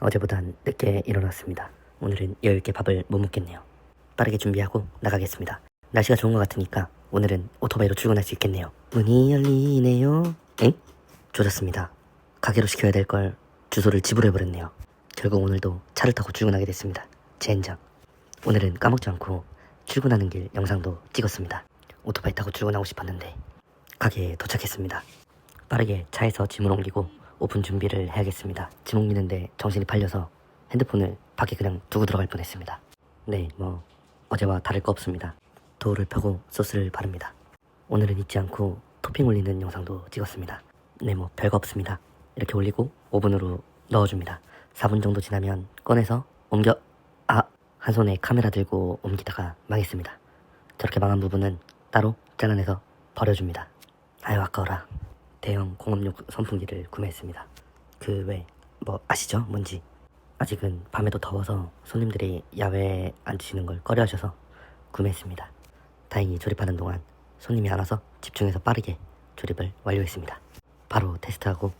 어제보단 늦게 일어났습니다. 오늘은 여유있게 밥을 못 먹겠네요. 빠르게 준비하고 나가겠습니다. 날씨가 좋은 것 같으니까 오늘은 오토바이로 출근할 수 있겠네요. 문이 열리네요. 엥? 조졌습니다. 가게로 시켜야 될 걸 주소를 집으로 해버렸네요. 결국 오늘도 차를 타고 출근하게 됐습니다. 젠장. 오늘은 까먹지 않고 출근하는 길 영상도 찍었습니다. 오토바이 타고 출근하고 싶었는데 가게에 도착했습니다. 빠르게 차에서 짐을 옮기고 오픈 준비를 해야겠습니다. 짐 옮기는데 정신이 팔려서 핸드폰을 밖에 그냥 두고 들어갈 뻔했습니다. 네, 뭐 어제와 다를 거 없습니다. 도우를 펴고 소스를 바릅니다. 오늘은 잊지 않고 토핑 올리는 영상도 찍었습니다. 네, 뭐 별거 없습니다. 이렇게 올리고 오븐으로 넣어줍니다. 4분 정도 지나면 꺼내서 옮겨 아! 한 손에 카메라 들고 옮기다가 망했습니다. 저렇게 망한 부분은 따로 잘라내서 버려줍니다. 아유 아까워라. 대형 공업용 선풍기를 구매했습니다. 그왜뭐 아시죠? 뭔지. 아직은 밤에도 더워서 손님들이 야외에 앉으시는 걸 꺼려하셔서 구매했습니다. 다행히 조립하는 동안 손님이 안 와서 집중해서 빠르게 조립을 완료했습니다. 바로 테스트하고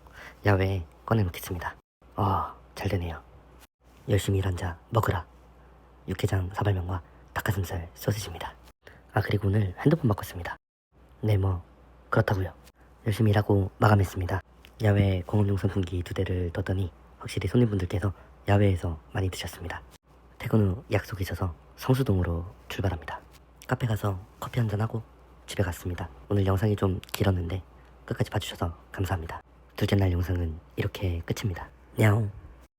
야외에 꺼내놓겠습니다. 아, 잘 되네요. 열심히 일한 자 먹으라. 육개장 사발면과 닭가슴살 소시지입니다. 아 그리고 오늘 핸드폰 바꿨습니다. 네뭐 그렇다고요. 열심히 일하고 마감했습니다. 야외 공업용 선풍기 두 대를 뒀더니 확실히 손님분들께서 야외에서 많이 드셨습니다. 퇴근 후 약속이 있어서 성수동으로 출발합니다. 카페 가서 커피 한잔 하고 집에 갔습니다. 오늘 영상이 좀 길었는데 끝까지 봐주셔서 감사합니다. 둘째 날 영상은 이렇게 끝입니다. 냐옹.